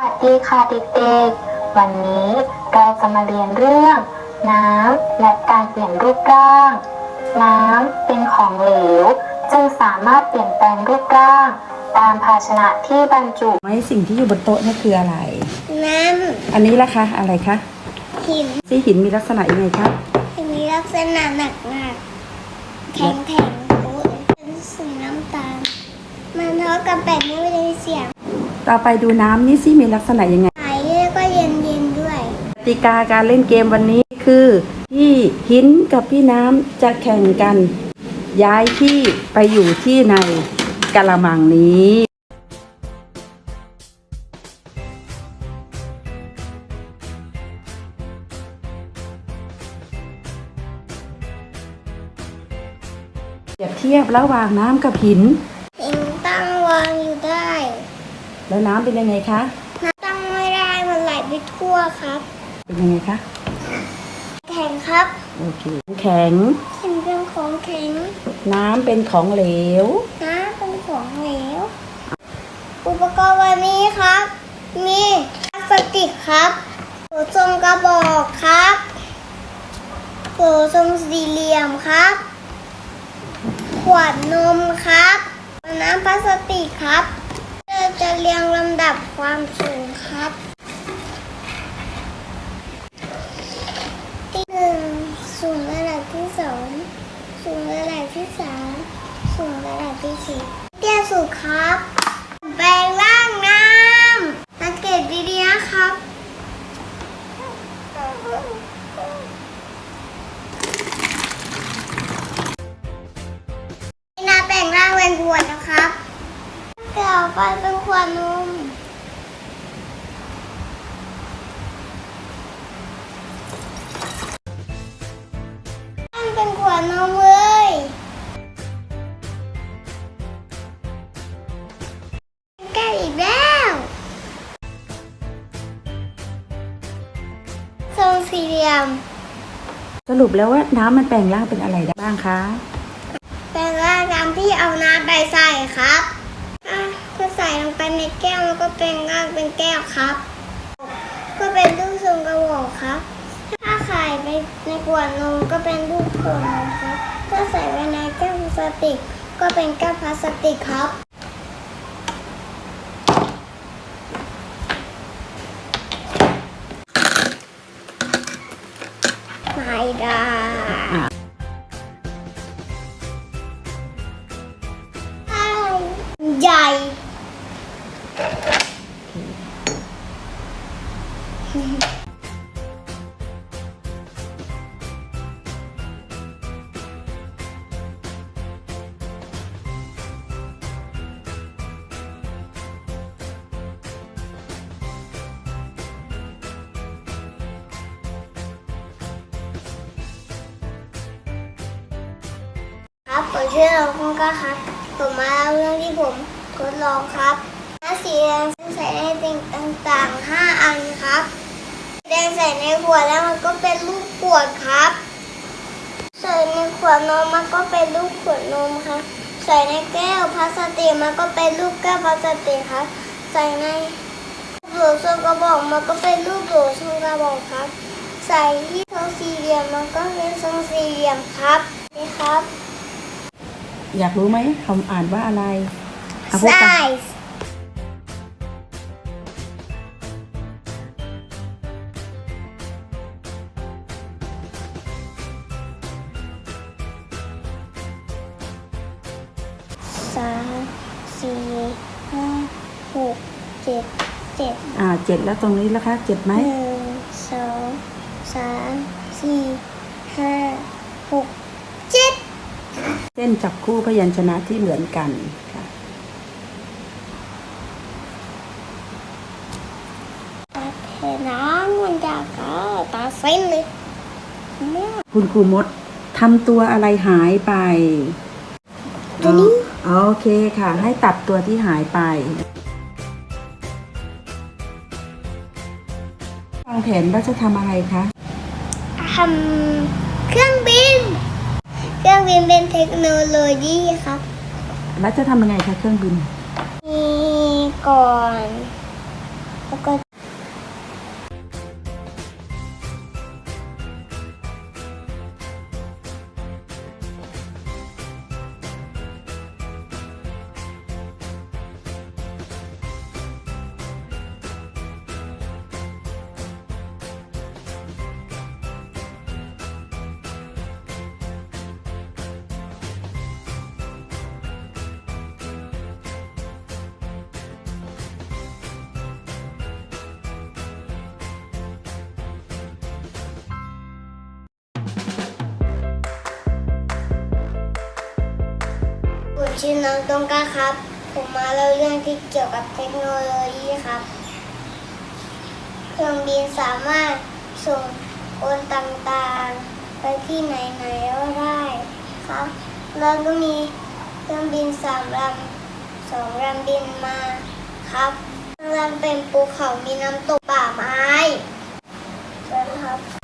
สวัสดีค่ะเด็กๆ วันนี้เราจะมาเรียนเรื่อง น้ำและการเปลี่ยนรูปร่าง น้ำเป็นของเหลว จึงสามารถเปลี่ยนแปลงรูปร่าง ตามภาชนะที่บรรจุไหมสิ่งที่อยู่บนโต๊ะนี่คืออะไร น้อันนี้ล่ะคะอะไรคะำหินที่หินมีลักษณะยังไงคะอันนี้ลักษณะหนักมากแข็งแข็งๆโอ้ยเป็นสีน้ำตาล มันเท่ากับแบบไม่ได้เสียง ต่อไปดูน้ำนี่สิมีลักษณะยังไงใสแล้วก็เย็นเย็นๆด้วยกติกาการเล่นเกมวันนี้คือพี่หินกับพี่น้ำจะแข่งกัน ย้ายที่ไปอยู่ที่ในกะละมังนี้ เปรียบเทียบระหว่างน้ำกับหินหินตั้งวางอยู่ได้ แล้วน้ำเป็นยังไงคะ น้ำตั้งไม่ได้มันไหลไปทั่วครับ เป็นยังไงคะ แข็งครับ โอเค แข็งหินเป็นของแข็ง น้ำเป็นของเหลว น้ำเป็นของเหลว อุปกรณ์วันนี้ครับ มีพลาสติกครับโหลทรงกระบอกครับโหลทรงสี่เหลี่ยมครับ ขวดนมครับ น้ำพลาสติกครับ เรียงลำดับความสูงครับที่หนึ่งสูงระดับที่สองสูงระดับที่สามสูงระดับที่สี่เตี้ยสุดครับแปลงร่างน้ำสังเกตดีๆนะครับนาแปลงร่างเป็นขวดนะครับเกี่ยวไปเป็น ขวดนมตั้งเป็นขวดนมเลยแก้วอีกแล้ว ทรงสี่เหลี่ยม สรุปแล้วว่าน้ำมันแปลงร่างเป็นอะไรได้บ้างคะ เป็นร่างตามที่เอาน้ำไปใส่ครับอะก็ใส่ลงไปใน แก้วแล้วก็เป็นร่างเป็นแก้วครับ ก็เป็นรูปทรงกระบอกครับ ถ้าใส่ไปในขวดนมก็เป็นรูปขวดนมครับ ถ้าใส่ไว้ในแก้วพลาสติก ก็เป็นแก้วพลาสติกครับไม่ได้ ครับผมชื่อเราคุณก็ครับ ผมมาเล่าเรื่องที่ผมทดลองครับหน้าสีแดงซึ่งใส่ในสิ่งต่างๆ 5 อันครับ แดงใส่ในขวดแล้วมันก็เป็นรูปขวดครับ ใส่ในขวดนมมันก็เป็นรูปขวดนมครับ ใส่ในแก้วพลาสติกมันก็เป็นรูปแก้วพลาสติกครับ ใส่ในโหลทรงกระบอกมันก็เป็นรูปโหลทรงกระบอกครับ ใส่ที่ทรงสี่เหลี่ยมมันก็เป็นทรงสี่เหลี่ยมครับนี่ครับ อยากรู้ไหมคำอ่านว่าอะไรอะพูดกัน size ามสี่ห้าหกเจ็ดเจ็ดอ่าเจ็ดแล้วตรงนี้แล้วคะเจ็ดไหมหนึ่งสองสามสี่ห้าหกเจ็ดเส้นจับคู่พยัญชนะที่เหมือนกันค่ะตาเพน้ำมันจะก็ตาเส้นเลยมากคุณครูมดทำตัวอะไรหายไปตัวนี้อ๋อ โอเคค่ะ ให้ตัดตัวที่หายไปวางแผนว่าจะทำอะไรคะทำเครื่องบิน เครื่องบินเป็นเทคโนโลยีครับ แล้วจะทำยังไงคะเครื่องบินมีก่อนแล้วก็ ชื่อน้องตงกาครับ ผมมาเล่าเรื่องที่เกี่ยวกับเทคโนโลยีครับ เครื่องบินสามารถส่งคนต่างๆ ไปที่ไหนๆก็ได้ครับ แล้วก็มีเครื่องบินสามลำสองลำบินมาครับลำเป็นภูเขามีน้ำตกป่าไม้ใช่ครับ